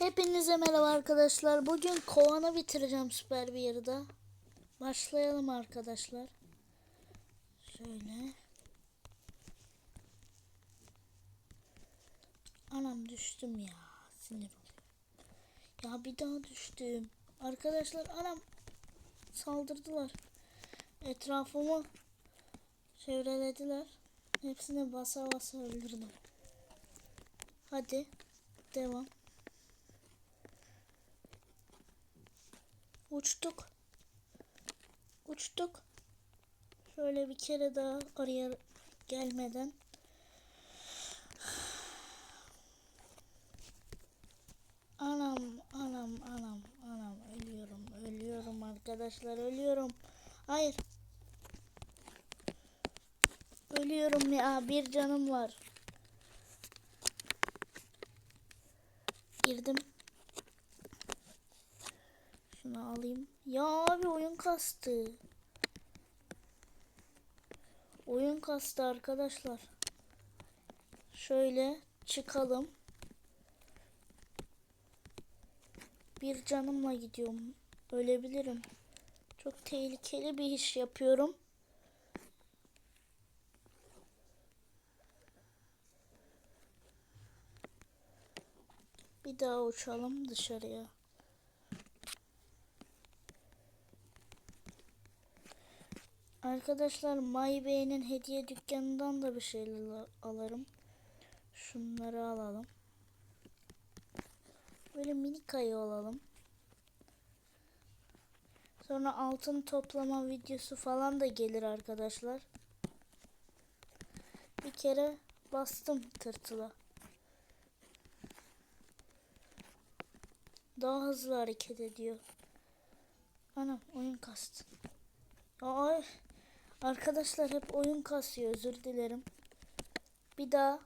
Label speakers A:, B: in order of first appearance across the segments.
A: Hepinize merhaba arkadaşlar. Bugün kovanı bitireceğim süper bir yarıda. Başlayalım arkadaşlar. Şöyle. Anam düştüm ya. Sinir. Ya bir daha düştüm. Arkadaşlar anam saldırdılar. Etrafımı çevrelediler. Hepsini basa basa öldürdüm. Hadi devam. Uçtuk. Uçtuk. Şöyle bir kere daha araya gelmeden. Anam, anam, anam, anam. Ölüyorum, ölüyorum arkadaşlar, ölüyorum. Hayır. Ölüyorum ya, bir canım var. Girdim. Şunu alayım. Ya abi oyun kastı. Oyun kastı arkadaşlar. Şöyle çıkalım. Bir canımla gidiyorum. Ölebilirim. Çok tehlikeli bir iş yapıyorum. Bir daha uçalım dışarıya. Arkadaşlar MyBay'nin hediye dükkanından da bir şeyler alırım. Şunları alalım. Böyle mini kayı alalım. Sonra altın toplama videosu falan da gelir arkadaşlar. Bir kere bastım tırtıla. Daha hızlı hareket ediyor. Anam oyun kastı. Ay arkadaşlar hep oyun kasıyor özür dilerim. Bir daha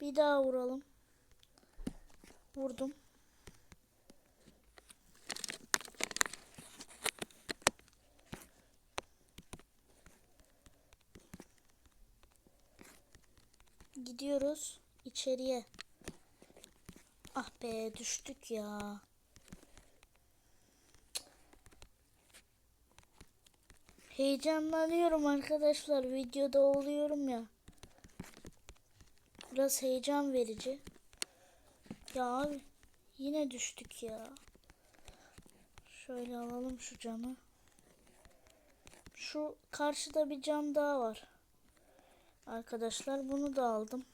A: bir daha vuralım. Vurdum. Gidiyoruz içeriye. Ah be düştük ya. Heyecanlanıyorum arkadaşlar. Videoda oluyorum ya. Biraz heyecan verici. Ya abi yine düştük ya. Şöyle alalım şu canı. Şu karşıda bir can daha var. Arkadaşlar bunu da aldım.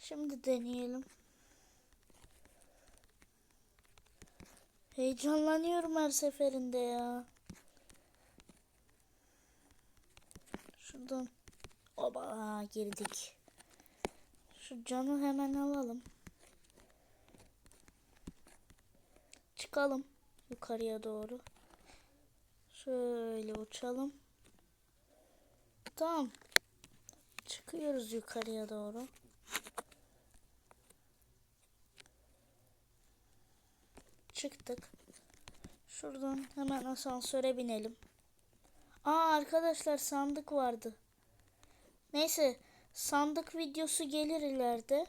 A: Şimdi deneyelim. Heyecanlanıyorum her seferinde ya. Şuradan oba girdik. Şu canı hemen alalım. Çıkalım yukarıya doğru. Şöyle uçalım. Tamam. Çıkıyoruz yukarıya doğru. Çıktık. Şuradan hemen asansöre binelim. Aa arkadaşlar sandık vardı. Neyse sandık videosu gelir ileride.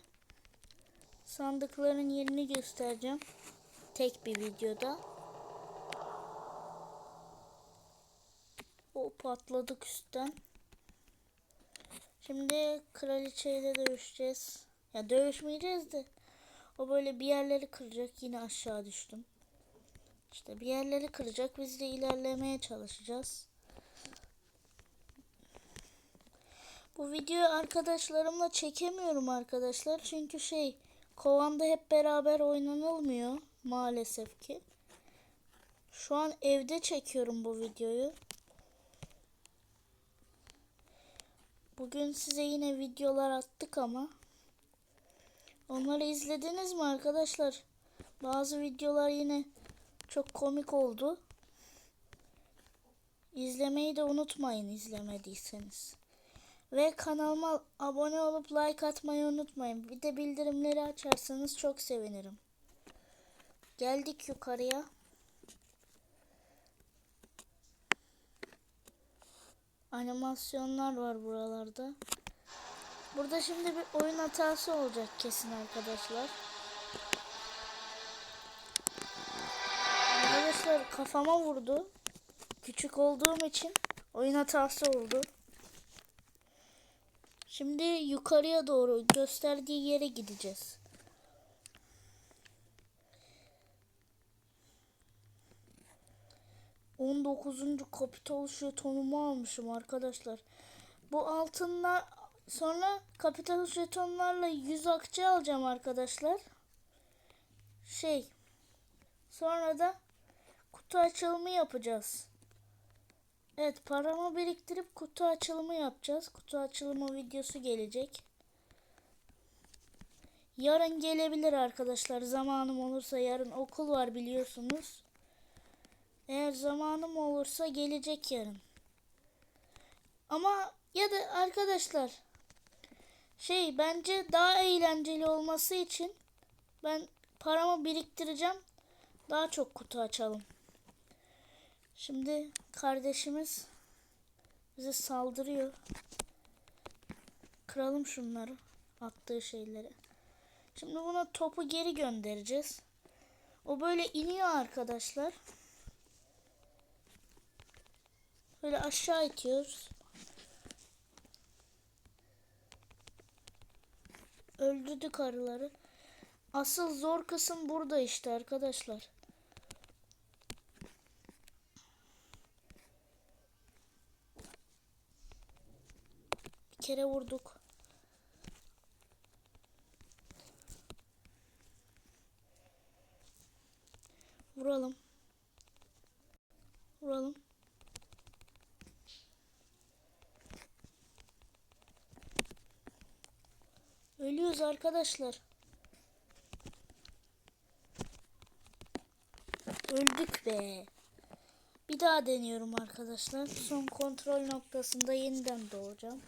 A: Sandıkların yerini göstereceğim. Tek bir videoda. O patladık üstten. Şimdi kraliçeyle dövüşeceğiz. Ya dövüşmeyeceğiz de. O böyle bir yerleri kıracak. Yine aşağı düştüm. İşte bir yerleri kıracak. Biz de ilerlemeye çalışacağız. Bu videoyu arkadaşlarımla çekemiyorum arkadaşlar. Çünkü şey kovanda hep beraber oynanılmıyor maalesef ki. Şu an evde çekiyorum bu videoyu. Bugün size yine videolar attık ama onları izlediniz mi arkadaşlar? Bazı videolar yine çok komik oldu. İzlemeyi de unutmayın izlemediyseniz. Ve kanalıma abone olup like atmayı unutmayın. Bir de bildirimleri açarsanız çok sevinirim. Geldik yukarıya. Animasyonlar var buralarda. Burada şimdi bir oyun hatası olacak kesin arkadaşlar. Arkadaşlar kafama vurdu. Küçük olduğum için oyun hatası oldu. Şimdi yukarıya doğru gösterdiği yere gideceğiz. On dokuzuncu kapital jetonumu almışım arkadaşlar. Bu altınlar sonra kapital jetonlarla 100 akçe alacağım arkadaşlar. Şey sonra da kutu açılımı yapacağız. Evet paramı biriktirip kutu açılımı yapacağız. Kutu açılımı videosu gelecek. Yarın gelebilir arkadaşlar. Zamanım olursa yarın okul var biliyorsunuz. Eğer zamanım olursa gelecek yarın. Ama ya da arkadaşlar şey bence daha eğlenceli olması için ben paramı biriktireceğim. Daha çok kutu açalım. Şimdi kardeşimiz bize saldırıyor. Kıralım şunları. Attığı şeyleri. Şimdi buna topu geri göndereceğiz. O böyle iniyor arkadaşlar. Böyle aşağı itiyoruz. Öldürdük arıları. Asıl zor kısım burada işte arkadaşlar. Kere vurduk. Vuralım. Vuralım. Ölüyoruz arkadaşlar. Öldük be. Bir daha deniyorum arkadaşlar. Son kontrol noktasında yeniden doğacağım.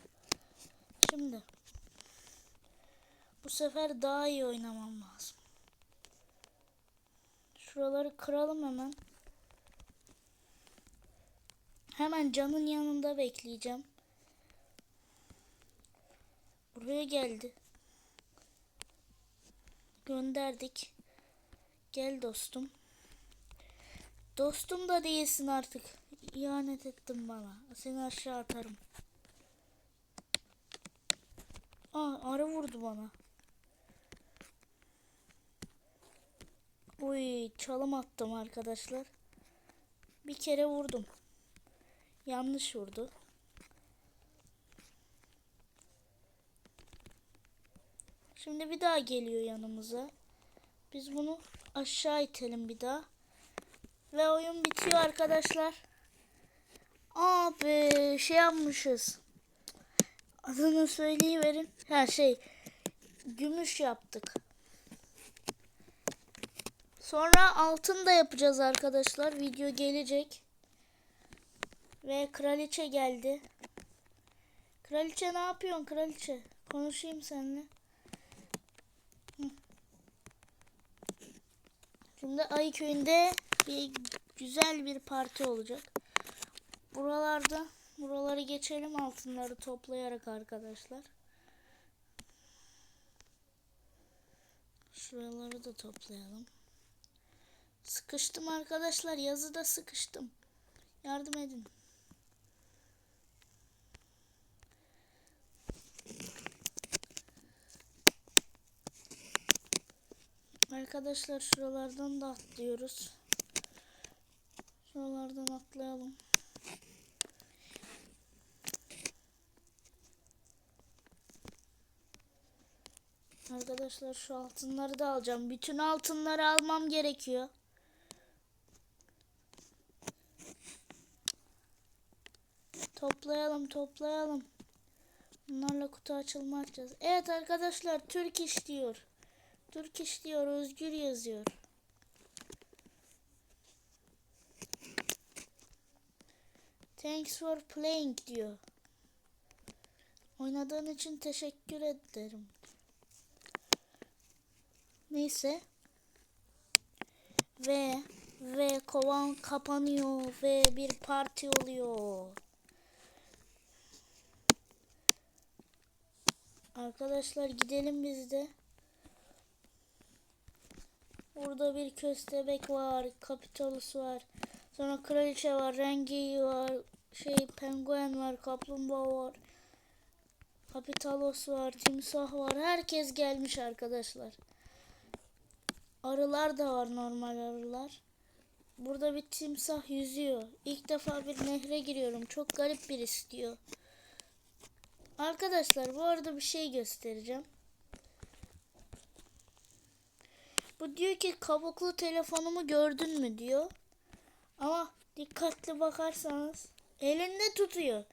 A: Şimdi. Bu sefer daha iyi oynamam lazım. Şuraları kıralım hemen. Hemen canın yanında bekleyeceğim. Buraya geldi. Gönderdik. Gel dostum. Dostum da değilsin artık. İhanet ettin bana. Seni aşağı atarım. Aa arı vurdu bana. Uy çalım attım arkadaşlar. Bir kere vurdum. Yanlış vurdu. Şimdi bir daha geliyor yanımıza. Biz bunu aşağı itelim bir daha. Ve oyun bitiyor arkadaşlar. Abi şey yapmışız. Adını söyleyiverin. Her şey gümüş yaptık. Sonra altın da yapacağız arkadaşlar. Video gelecek. Ve kraliçe geldi. Kraliçe ne yapıyorsun kraliçe? Konuşayım seninle. Şimdi Ayı köyünde bir güzel bir parti olacak. Buralarda buraları geçelim altınları toplayarak arkadaşlar. Şuraları da toplayalım. Sıkıştım arkadaşlar. Yazıda sıkıştım. Yardım edin. Arkadaşlar şuralardan da atlıyoruz. Şuralardan atlayalım. Arkadaşlar şu altınları da alacağım. Bütün altınları almam gerekiyor. Toplayalım toplayalım. Bunlarla kutu açılma açacağız. Evet arkadaşlar Türk iş diyor. Türk iş diyor Özgür yazıyor. Thanks for playing diyor. Oynadığın için teşekkür ederim. Neyse. Ve ve kovan kapanıyor ve bir parti oluyor. Arkadaşlar gidelim biz de. Burada bir köstebek var. Kapitalus var. Sonra kraliçe var. Rengi var. Şey penguen var. Kaplumbağa var. Kapitalos var. Timsah var. Herkes gelmiş arkadaşlar. Arılar da var normal arılar. Burada bir timsah yüzüyor. İlk defa bir nehre giriyorum. Çok garip bir istiyor. Arkadaşlar bu arada bir şey göstereceğim. Bu diyor ki kabuklu telefonumu gördün mü diyor. Ama dikkatli bakarsanız elinde tutuyor.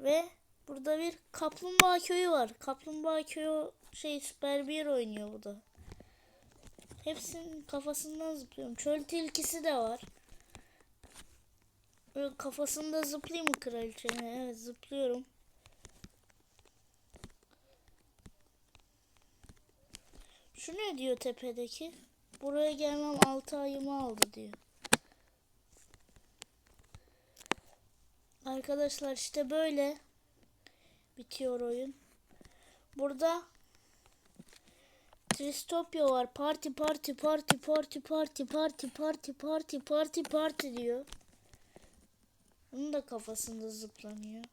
A: Ve burada bir kaplumbağa köyü var. Kaplumbağa köyü şey süper bir oynuyor bu da. Hepsinin kafasından zıplıyorum. Çöl tilkisi de var. Böyle kafasında zıplayayım mı kraliçenin? Evet zıplıyorum. Şu ne diyor tepedeki? Buraya gelmem 6 ayımı aldı diyor. Arkadaşlar işte böyle bitiyor oyun. Burada Tristopya var. Parti parti parti parti parti parti parti parti parti parti diyor. Onun da kafasında zıplanıyor.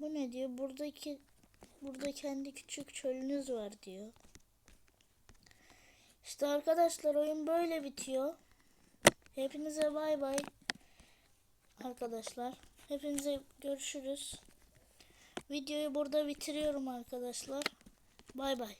A: Bu ne diyor? Buradaki burada kendi küçük çölünüz var diyor. İşte arkadaşlar oyun böyle bitiyor. Hepinize bay bay. Arkadaşlar. Hepinize görüşürüz. Videoyu burada bitiriyorum arkadaşlar. Bay bay.